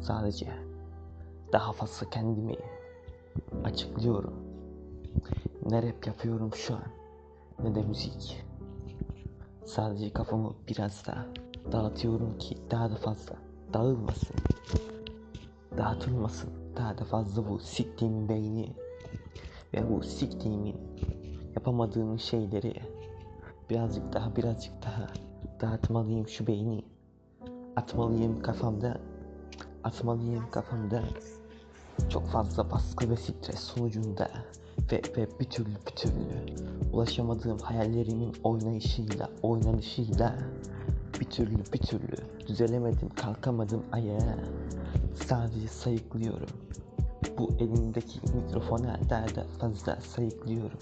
Sadece daha fazla kendimi açıklıyorum. Ne rap yapıyorum şu an ne de müzik. Sadece kafamı biraz daha dağıtıyorum ki daha da fazla dağılmasın. Dağıtılmasın. Daha da fazla bu siktiğimin beyni ve bu siktiğimin yapamadığım şeyleri birazcık daha birazcık daha dağıtmalıyım şu beyni. Atmalıyım kafamda. Atmalıyım kafamda. Çok fazla baskı ve stres sonucunda ve, ve bir türlü bir türlü ulaşamadığım hayallerimin oynayışıyla, oynanışıyla bir türlü bir türlü düzelemedim, kalkamadım ayağa. Sadece sayıklıyorum. Bu elimdeki mikrofona daha da fazla sayıklıyorum.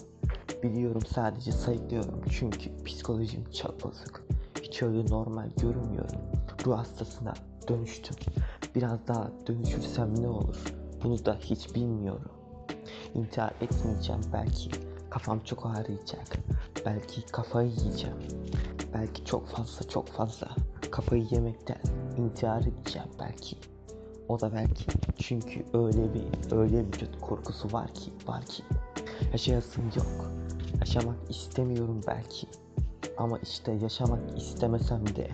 Biliyorum sadece sayıklıyorum çünkü psikolojim çok bozuk. Hiç öyle normal görünmüyorum. Ruh hastasına dönüştüm. Biraz daha dönüşürsem ne olur? Bunu da hiç bilmiyorum. İntihar etmeyeceğim belki. Kafam çok ağrıyacak. Belki kafayı yiyeceğim. Belki çok fazla çok fazla kafayı yemekten intihar edeceğim belki. O da belki çünkü öyle bir öyle bir kötü korkusu var ki var ki yaşayasım yok. Yaşamak istemiyorum belki. Ama işte yaşamak istemesem de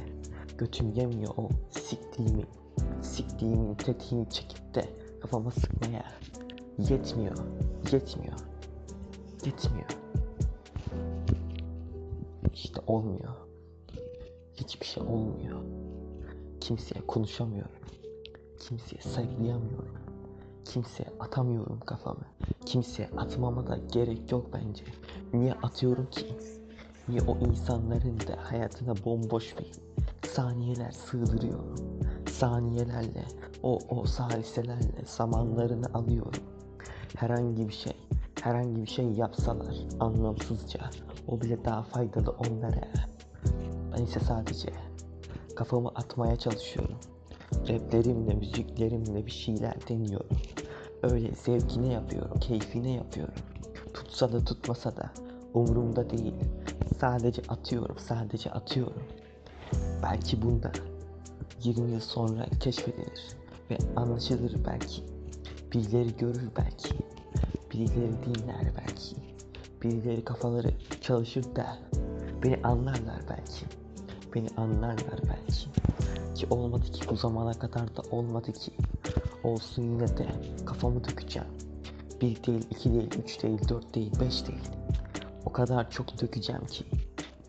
götüm yemiyor o siktiğimi. Siktiğimin tetiğini çekip de kafama sıkmaya yetmiyor. Yetmiyor. Yetmiyor. İşte olmuyor. Hiçbir şey olmuyor. Kimseye konuşamıyorum. Kimseye saygılayamıyorum. Kimseye atamıyorum kafamı. Kimseye atmama da gerek yok bence. Niye atıyorum ki? Niye o insanların da hayatına bomboş bir saniyeler sığdırıyorum. Saniyelerle, o o saliselerle zamanlarını alıyorum. Herhangi bir şey, herhangi bir şey yapsalar anlamsızca o bile daha faydalı onlara. Ben ise sadece kafamı atmaya çalışıyorum. Raplerimle, müziklerimle bir şeyler deniyorum. Öyle zevkine yapıyorum, keyfine yapıyorum. Tutsa da tutmasa da umurumda değil. Sadece atıyorum, sadece atıyorum. Belki bunda 20 yıl sonra keşfedilir ve anlaşılır belki. Birileri görür belki. Birileri dinler belki. Birileri kafaları çalışır da beni anlarlar belki. Beni anlarlar belki. Ki olmadı ki bu zamana kadar da olmadı ki. Olsun yine de kafamı dökeceğim. Bir değil, iki değil, üç değil, dört değil, beş değil. O kadar çok dökeceğim ki.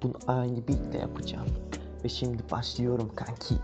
Bunu aynı beatle yapacağım. Ve şimdi başlıyorum kanki.